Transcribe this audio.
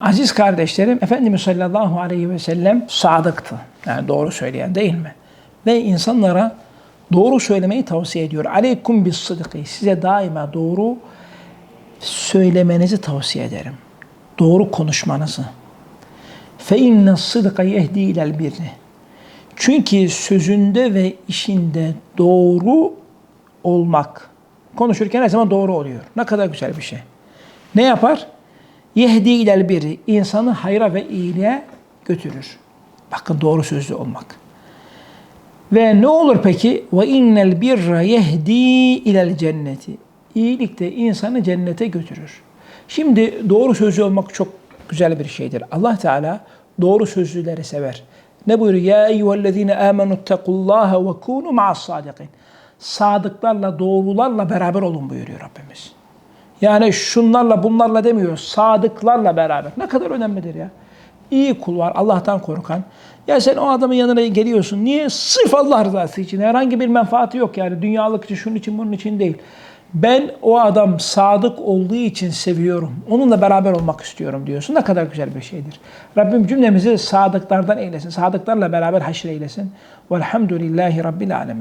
Aziz kardeşlerim, Efendimiz sallallahu aleyhi ve sellem sadıktı. Yani doğru söyleyen değil mi? Ve insanlara doğru söylemeyi tavsiye ediyor. Aleykum bis sıdkı. Size daima doğru söylemenizi tavsiye ederim. Doğru konuşmanızı. Fe inne sıdka yehdi ilel birri. Çünkü sözünde ve işinde doğru olmak. Konuşurken her zaman doğru oluyor. Ne kadar güzel bir şey. Ne yapar? Yehdi ilel biri insanı hayra ve iyiliğe götürür. Bakın doğru sözlü olmak. Ve ne olur peki? Ve innel birra yehdi ilel cenneti. İyilik de insanı cennete götürür. Şimdi doğru sözlü olmak çok güzel bir şeydir. Allah Teala doğru sözlüleri sever. Ne buyuruyor? Ya eyyühellezine amenu ittakullaha ve kunu ma'as sadikin. Sadıklarla, doğrularla beraber olun buyuruyor Rabbimiz. Yani şunlarla bunlarla demiyor. Sadıklarla beraber. Ne kadar önemlidir ya. İyi kul var. Allah'tan korkan. Ya sen o adamın yanına geliyorsun. Niye? Sırf Allah rızası için. Herhangi bir menfaati yok yani. Dünyalık için, şunun için, bunun için değil. Ben o adam sadık olduğu için seviyorum. Onunla beraber olmak istiyorum diyorsun. Ne kadar güzel bir şeydir. Rabbim cümlemizi sadıklardan eylesin. Sadıklarla beraber haşr eylesin. Velhamdülillahi Rabbil Alemin.